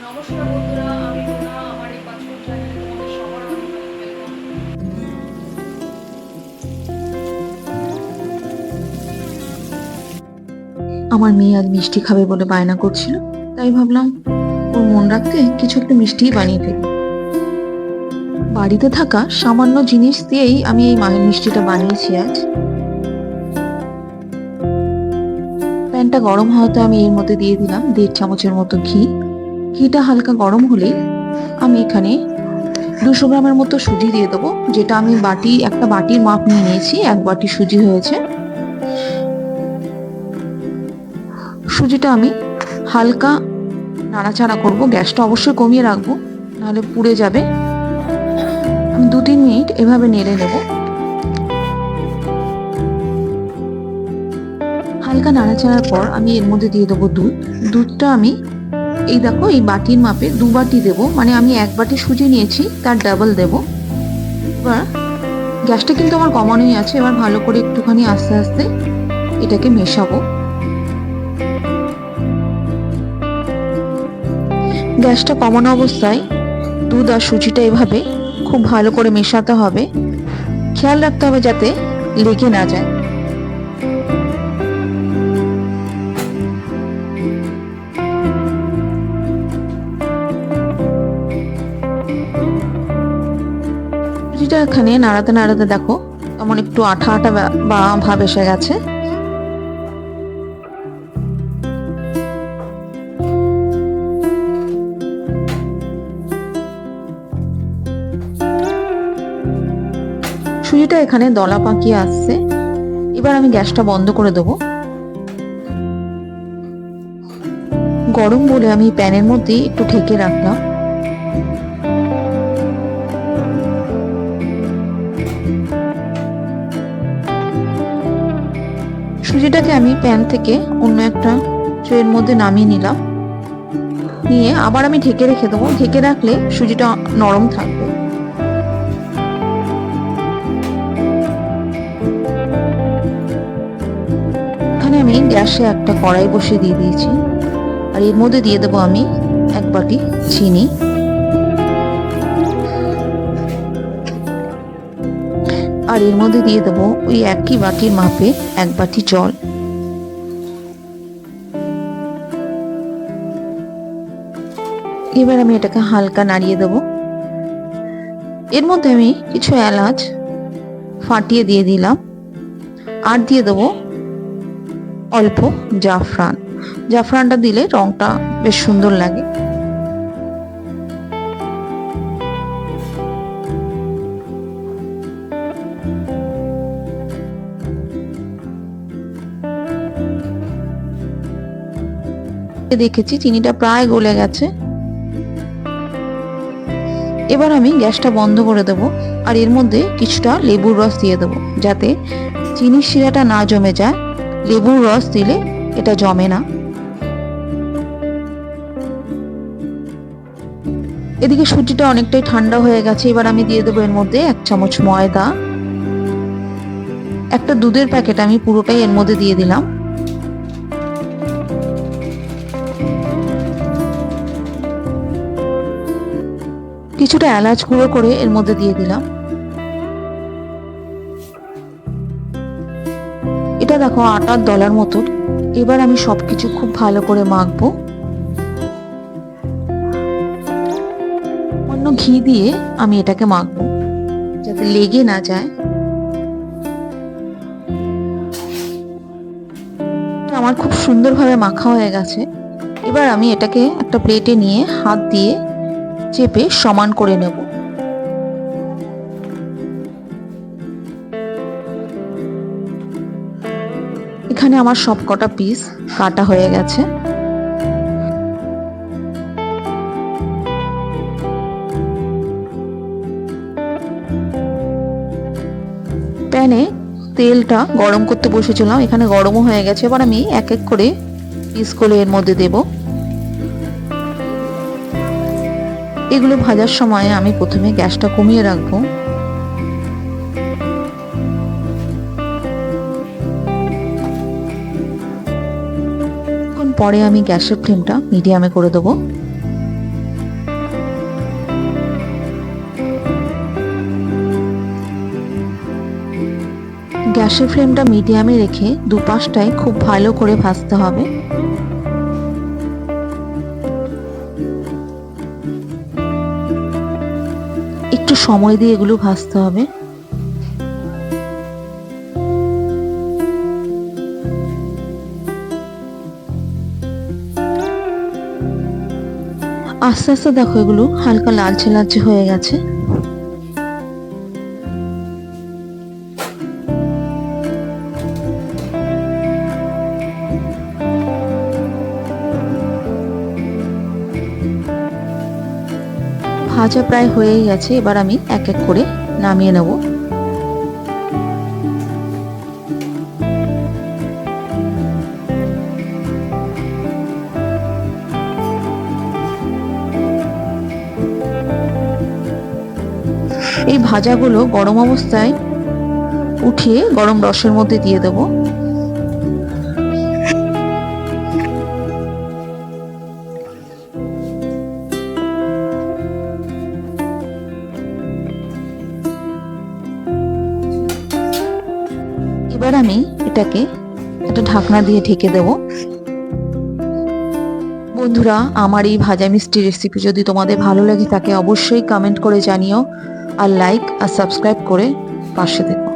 আমার মেয়ে আজ মিষ্টি খাবে বলে বায়না করছিল, তাই ভাবলাম ওর মন রাখতে কিছু একটা মিষ্টিই বানিয়ে ফেলি বাড়িতে থাকা সামান্য জিনিস দিয়েই আমি এই মায়ের মিষ্টিটা বানিয়েছি আজ। প্যানটা গরম হওয়াতে আমি এর মধ্যে দিয়ে দিলাম দেড় চামচের মতো ঘি ঘিটা হালকা গরম হলেই আমি এখানে দুশো গ্রামের মতো সুজি দিয়ে দেবো, যেটা আমি বাটি, একটা বাটির মাপ নিয়ে নিয়েছি, এক বাটি সুজি হয়েছে। সুজিটা আমি হালকা নাড়াচাড়া করব, গ্যাসটা অবশ্যই কমিয়ে রাখব, নাহলে পুড়ে যাবে। আমি দু তিন মিনিট এভাবে নেড়ে নেব। হালকা নাড়াচাড়ার পর আমি এর মধ্যে দিয়ে দেবো দুধ। দুধটা আমি এই দেখো, এই বাটির মাপে দু বাটি দেবো। মানে আমি এক বাটি সুজি নিয়েছি, তার ডাবল দেবো। এবার গ্যাসটা কিন্তু আমার কমানোই আছে, এবার ভালো করে একটুখানি আস্তে আস্তে এটাকে মেশাবো। গ্যাসটা কমানো অবস্থায় দুধ আর সুজিটা এভাবে খুব ভালো করে মেশাতে হবে। খেয়াল রাখতে হবে যাতে লেগে না যায়। এখানে নাড়াতে নাড়াতে দেখো কেমন একটু আঠা আঠা বা- ভাব এসে গেছে। সুজিটা এখানে দলা পাকিয়ে আসছে। এবার আমি গ্যাসটা বন্ধ করে দেবো। গরম বলে আমি প্যানের মধ্যে একটু ঢেকে রাখলাম। সুজিটাকে আমি প্যান থেকে অন্য একটা ট্রের মধ্যে নামিয়ে নিলাম। নিয়ে আবার আমি ঢেকে রেখে দেবো। ঢেকে রাখলে সুজিটা নরম থাকবে। এখানে আমি গ্যাসে একটা কড়াই বসিয়ে দিয়ে দিয়েছি। আর এর মধ্যে দিয়ে দেবো আমি এক বাটি চিনি। আর এর মধ্যে দিয়ে দেবো ওই একই বাটির মাপে এক বাটি জল। এবার আমি এটাকে হালকা নাড়িয়ে দেবো। এর মধ্যে আমি কিছু এলাচ ফাটিয়ে দিয়ে দিলাম। আর দিয়ে দেবো অল্প জাফরান। জাফরানটা দিলে রংটা বেশ সুন্দর লাগে। দেখেছি, চিনিটা প্রায় গলে গেছে। এবার আমি গ্যাসটা বন্ধ করে দেব আর এর মধ্যে কিছুটা লেবুর রস দিয়ে দেবো, যাতে চিনির শিরাটা না জমে যায়। লেবুর রস দিলে এটা জমে না। এদিকে সুজিটা অনেকটাই ঠান্ডা হয়ে গেছে, এবার আমি দিয়ে দেবো এর মধ্যে এক চামচ ময়দা। একটা দুধের প্যাকেট আমি পুরোটাই এর মধ্যে দিয়ে দিলাম। কিছুটা এলাচ গুঁড়ো করে এর মধ্যে দিয়ে দিলাম। এটা দেখো আটার দলার মতো। এবার আমি সবকিছু খুব ভালো করে মাখবো। অন্য ঘি দিয়ে আমি এটাকে মাখবো, যাতে লেগে না যায়। আমার খুব সুন্দরভাবে মাখা হয়ে গেছে। এবার আমি এটাকে একটা প্লেটে নিয়ে হাত দিয়ে চেপে সমান করে নেব। এখানে আমার সব কটা পিস কাটা হয়ে গেছে। প্যানে তেলটা গরম করতে বসেছিলাম, এখানে গরমও হয়ে গেছে, এবার আমি এক এক করে পিস করে এর মধ্যে দেব। এগুলো ভাজার সময় আমি প্রথমে গ্যাসটা কমিয়ে রাখব। পরে আমি গ্যাসের ফ্লেমটা মিডিয়ামে করে দেবো। গ্যাসের ফ্লেমটা মিডিয়ামে রেখে দুপাশটায় খুব ভালো করে ভাজতে হবে। একটু সময় দিয়ে এগুলো ভাজতে হবে। আস্তে আস্তে দেখো এগুলো হালকা লালচে লালচে হয়ে গেছে। ভাজা প্রায় হয়েই গেছে, এবার আমি এক এক করে নামিয়ে নেব। এই ভাজাগুলো গরম অবস্থায় উঠিয়ে গরম রসের মধ্যে দিয়ে দেবো। আমি এটাকে একটা ঢাকনা দিয়ে ঢেকে দেব। বন্ধুরা, আমার এই ভাজা মিষ্টি রেসিপি যদি তোমাদের ভালো লাগে, তাকে অবশ্যই কমেন্ট করে জানিও। আর লাইক আর সাবস্ক্রাইব করে পাশে থেকো।